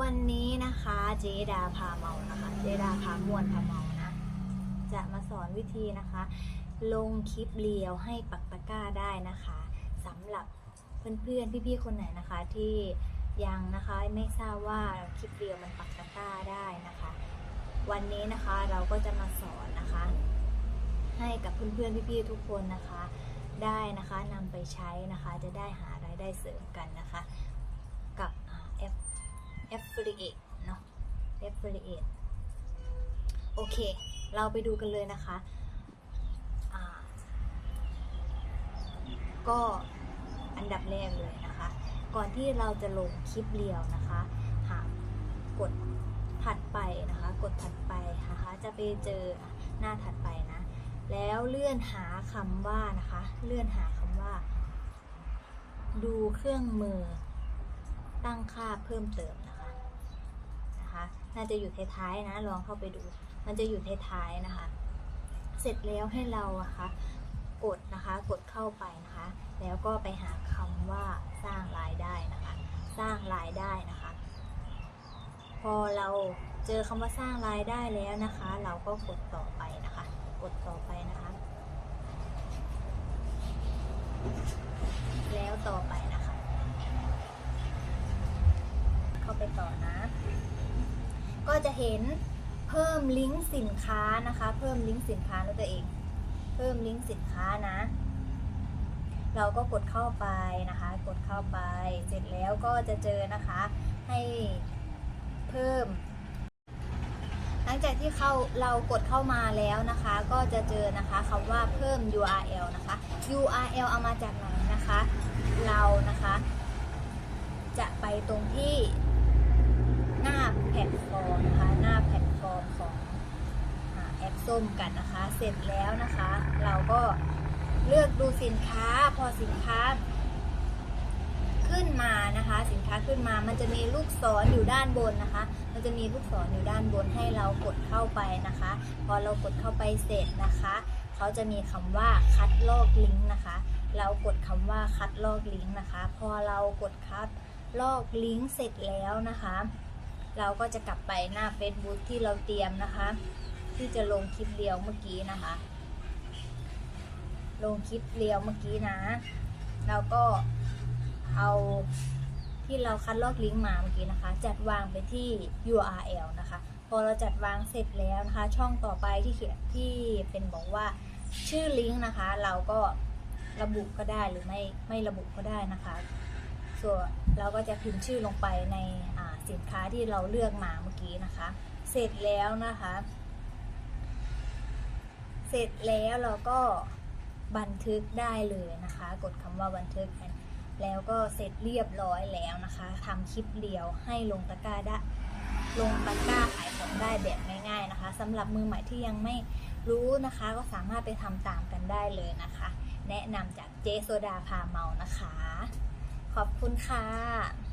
วันนี้นะคะเจดาพาเมานะคะเจดาพามวนพาเมานะ จะมาสอนวิธีนะคะ ลงคลิปเรียวให้ปักตะก้าได้นะคะสำหรับเพื่อนๆพี่ๆคนไหนนะคะที่ยังนะคะไม่ทราบว่าคลิปเรียวมันปักตะก้าได้นะคะ วันนี้นะคะเราก็จะมาสอนนะคะ ให้กับเพื่อนๆพี่ๆทุกคนนะคะ ได้นะคะนำไปใช้นะคะจะได้หารายได้เสริมกันนะคะ affiliate เนาะ affiliate โอเค เราไปดูกันเลยนะคะ ก็อันดับแรกเลยนะคะ ก่อนที่เราจะลงคลิปเรียวนะคะ หากกดถัดไปนะคะ กดถัดไปนะคะ จะไปเจอหน้าถัดไปนะ แล้วเลื่อนหาคำว่านะคะ เลื่อนหาคำว่า ดูเครื่องมือตั้งค่าเพิ่มเติมนะ นะคะ น่าจะอยู่ท้ายๆนะ ลองเข้าไปดู มันจะอยู่ท้ายๆนะคะ เสร็จแล้วให้เราอะคะกดนะคะ กดเข้าไปนะคะ แล้วก็ไปหาคำว่าสร้างรายได้นะคะ สร้างรายได้นะคะ พอเราเจอคำว่าสร้างรายได้แล้วนะคะ เราก็กดต่อไปนะคะ กดต่อไปนะคะ แล้วต่อไปนะคะ เข้าไปต่อนะ ก็จะเห็นเพิ่มลิงก์สินค้านะคะ เพิ่มลิงก์สินค้าแล้วตัวเอง เพิ่มลิงก์สินค้านะ เราก็กดเข้าไปนะคะ กดเข้าไป เสร็จแล้วก็จะเจอนะคะ ให้เพิ่ม หลังจากที่เข้าเรากดเข้ามาแล้วนะคะ ก็จะเจอนะคะคำว่าเพิ่ม URL นะคะ URL เอามาจากไหนนะคะ เรานะคะ จะไปตรงที่ พลตฟอร์มนะคะหน้าแพลตฟอร์มของอแอปส้มกันนะคะ เสร็จแล้วนะคะ เราก็เลือกดูสินค้าพอสินค้า ขึ้นมานะคะ สินค้าขึ้นมามันจะมีลูกศรอยู่ด้านบนนะคะ มันจะมีลูกศรอยู่ด้านบนให้เรากดเข้าไปนะคะ พอเรากดเข้าไปเสร็จนะคะเขาจะมีคำว่าคัดลอกลิงก์นะคะ เรากดคำว่าคัดลอกลิงก์นะคะ พอเรากดคัดลอกลิงก์เสร็จแล้วนะคะ เราก็จะกลับไปหน้า Facebook ที่เราเตรียมนะคะ ที่จะลงคลิปเรียวเมื่อกี้นะคะ ลงคลิปเรียวเมื่อกี้นะเราก็เอาที่เราคัดลอกลิงก์มาเมื่อกี้นะคะ จัดวางไปที่ URL นะคะ พอเราจัดวางเสร็จแล้วนะคะ ช่องต่อไปที่เขียนที่เป็นบอกว่าชื่อลิงก์นะคะ เราก็ระบุก็ได้หรือไม่ไม่ระบุก็ได้นะคะ ส่วนเราก็จะพิมพ์ชื่อลงไปในสินค้าที่เราเลือกมาเมื่อกี้นะคะ เสร็จแล้วนะคะ เสร็จแล้วเราก็บันทึกได้เลยนะคะ กดคำว่าบันทึกแล้วก็เสร็จเรียบร้อยแล้วนะคะทำคลิปเดียวให้ลงตะกร้าได้ลงตะกร้าขายของได้แบบง่าย ๆนะคะสำหรับมือใหม่ที่ยังไม่รู้นะคะ ก็สามารถไปทำตามกันได้เลยนะคะ แนะนำจากเจโซดาพาเมานะคะ ขอบคุณค่ะ